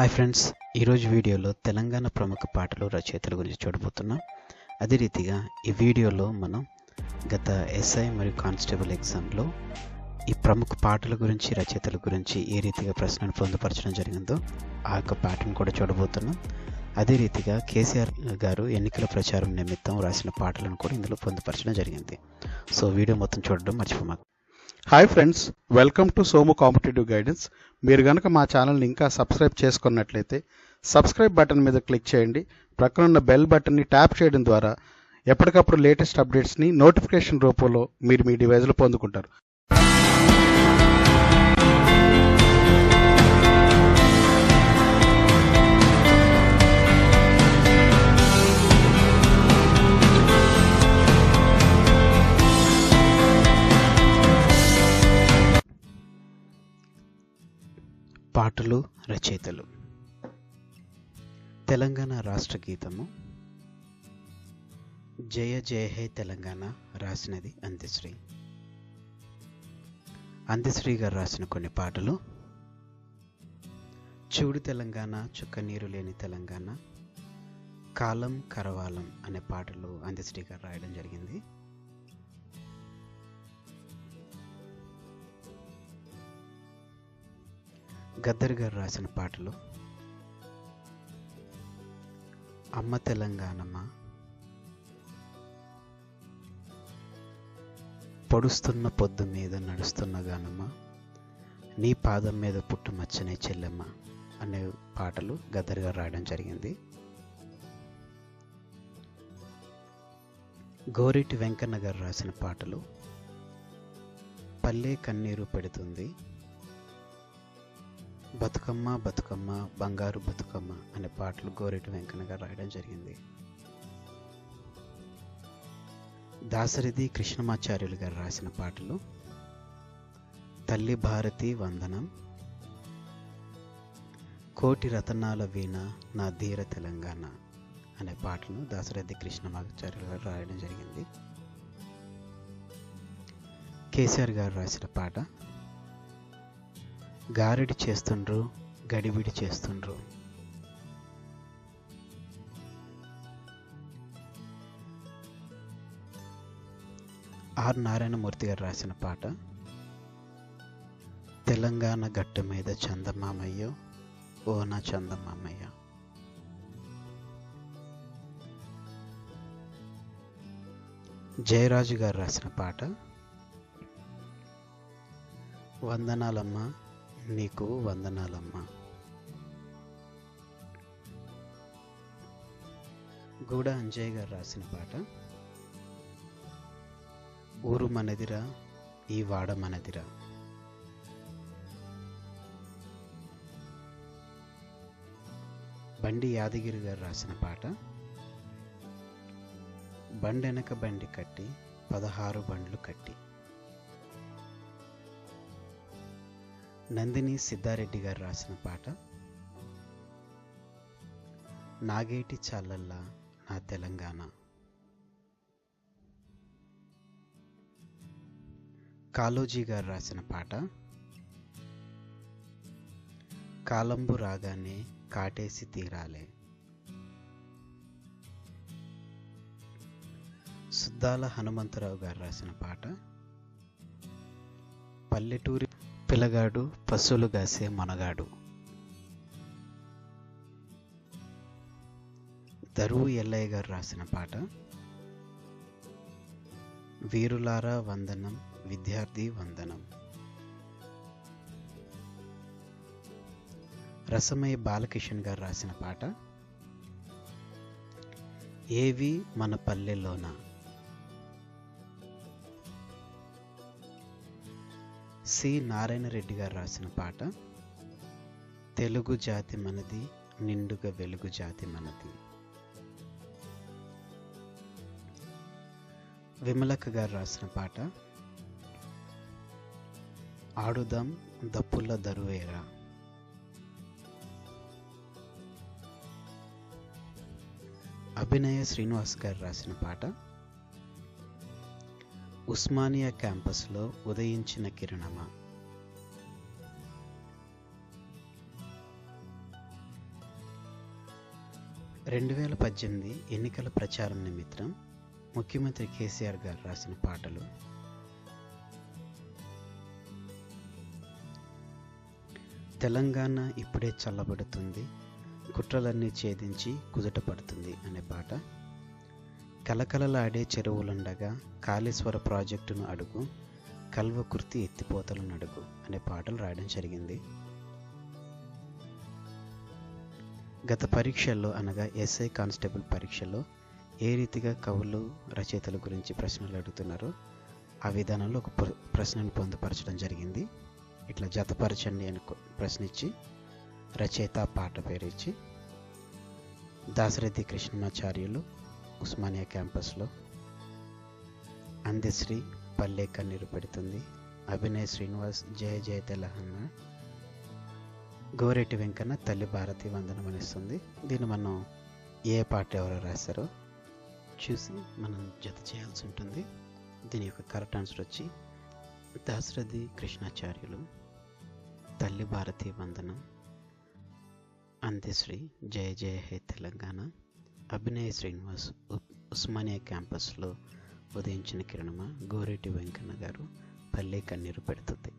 Hi friends ఈరోజు వీడియోలో తెలంగాణ ప్రముఖ పాటలు రచయితల గురించి చూడబోతున్నాం. అదే రీతిగా ఈ వీడియోలో మనం గత ఎస్ఐ మరియు కానిస్టేబుల్ ఎగ్జామ్లో ఈ ప్రముఖ పాటల గురించి రచయితల గురించి ఏ రీతిగా ప్రశ్నలు పొందుపరచడం జరిగిందో ఆ యొక్క పాటను కూడా చూడబోతున్నాం. అదే రీతిగా కేసీఆర్ గారు ఎన్నికల ప్రచారం నిమిత్తం రాసిన పాటలను కూడా ఇందులో పొందుపరచడం జరిగింది. సో వీడియో మొత్తం చూడడం మర్చిపోమాకు hi friends welcome to Somu competitive guidance మీరు కనుక మా ఛానల్ని ఇంకా సబ్స్క్రైబ్ చేసుకున్నట్లయితే సబ్స్క్రైబ్ బటన్ మీద క్లిక్ చేయండి. ప్రక్కన ఉన్న బెల్ బటన్ని ట్యాప్ చేయడం ద్వారా ఎప్పటికప్పుడు లేటెస్ట్ అప్డేట్స్ని నోటిఫికేషన్ రూపంలో మీరు మీ డివైజ్లో పొందుకుంటారు. పాటలు రచయితలు. తెలంగాణ రాష్ట్ర గీతము జయ జయ హే తెలంగాణ రాసినది అంత్యశ్రీ. అంత్యశ్రీ గారు రాసిన కొన్ని పాటలు చూడు తెలంగాణ చుక్క నీరు లేని తెలంగాణ కాలం కరవాలం అనే పాటలు అంత్యశ్రీ గారు రాయడం జరిగింది. గద్దర్ గారు రాసిన పాటలు అమ్మ తెలంగాణమ్మ పొడుస్తున్న పొద్దు మీద నడుస్తున్న గానమ్మ నీ పాదం మీద పుట్టుమచ్చనే చెల్లెమ్మ అనే పాటలు గద్దర్ గారు రాయడం జరిగింది. గోరిటి వెంకన్న గారు రాసిన పాటలు పల్లె కన్నీరు పెడుతుంది బతుకమ్మ బతుకమ్మ బంగారు బతుకమ్మ అనే పాటలు గోరెటి వెంకన్న గారు రాయడం జరిగింది. దాసరిది కృష్ణమాచార్యులు గారు రాసిన పాటలు తల్లి భారతి వందనం కోటి రతనాల వీణ నా ధీర తెలంగాణ అనే పాటను దాసరథి కృష్ణమాచార్యులు గారు రాయడం జరిగింది. కేసీఆర్ గారు రాసిన పాట గారడి చేస్తుండ్రు గడిబిడి చేస్తుండ్రు. ఆర్ నారాయణమూర్తి గారు రాసిన పాట తెలంగాణ గట్టు మీద చందమామయ్యో ఓ నా చందమామయ్య. జయరాజు గారు రాసిన పాట వందనాలమ్మ నీకు వందనాలమ్మా. గూడ అంజయ్ గారు రాసిన పాట ఊరు మనదిరా ఈ వాడ మనదిరా. బండి యాదగిరి గారు రాసిన పాట బండెనక బండి కట్టి పదహారు బండ్లు కట్టి. నందిని సిద్ధారెడ్డి గారు రాసిన పాట నాగేటి చాలల్లా నా తెలంగాణ. కాలోజీ గారు రాసిన పాట కాలంబు రాగానే కాటేసి తీరాలే. సుద్దాల హనుమంతరావు గారు రాసిన పాట పల్లెటూరి పిల్లగాడు పశువులు గాసే మనగాడు. దరువు ఎల్లయ్య గారు రాసిన పాట. వీరులారా వందనం విద్యార్థి వందనం. రసమయ్య బాలకిషన్ గారు రాసిన పాట. ఏవి మన పల్లెల్లోన సి. నారాయణ రెడ్డి గారు రాసిన పాట తెలుగు జాతి మనది నిండుగా వెలుగు జాతి మనది. విమలక్క గారు రాసిన పాట ఆడుదాం దప్పుల దరువేరా. అభినయ శ్రీనివాస్ గారు రాసిన పాట ఉస్మానియా క్యాంపస్లో ఉదయించిన కిరణమా. రెండు వేల పద్దెనిమిది ఎన్నికల ప్రచారం నిమిత్తం ముఖ్యమంత్రి కేసీఆర్ గారు రాసిన పాటలు. తెలంగాణ ఇప్పుడే చల్లబడుతుంది కుట్రలన్నీ ఛేదించి కుదుట పడుతుంది అనే పాట. కలకలలాడే చెరువులుండగా కాళేశ్వర ప్రాజెక్టును అడుగు కల్వకుర్తి ఎత్తిపోతలను అడుగు అనే పాటలు రాయడం జరిగింది. గత పరీక్షల్లో అనగా ఎస్ఐ కానిస్టేబుల్ పరీక్షల్లో ఏ రీతిగా కవులు రచయితల గురించి ప్రశ్నలు అడుగుతున్నారో ఆ విధానంలో ఒక ప్ర- ప్రశ్నను పొందుపరచడం జరిగింది. ఇట్లా జతపరచండి అని కొ- ప్రశ్న ఇచ్చి రచయిత పాట పేరు ఇచ్చి దాశరథి కృష్ణమాచార్యులు ఉస్మానియా క్యాంపస్లో అందశ్రీ పల్లె కన్నీరు పెడుతుంది. అభినయ్ శ్రీనివాస్ జయ జయ తెలహన్న గోరెట్టి వెంకన్న తల్లి భారతి వందనం అనిస్తుంది. దీన్ని మనం ఏ పాట ఎవరో రాశారో చూసి మనం జత చేయాల్సి ఉంటుంది. దీని యొక్క కరెక్ట్ ఆన్సర్ వచ్చి దాశరథి కృష్ణాచార్యులు తల్లి భారతి వందనం అంత్యశ్రీ జయ జయ హే తెలంగాణ. అభినయ శ్రీనివాస్ ఉస్మానియా క్యాంపస్లో ఉదయించిన కిరణమ గోరెటి వెంకన్న గారు పల్లె కన్నీరు పెడుతుంది.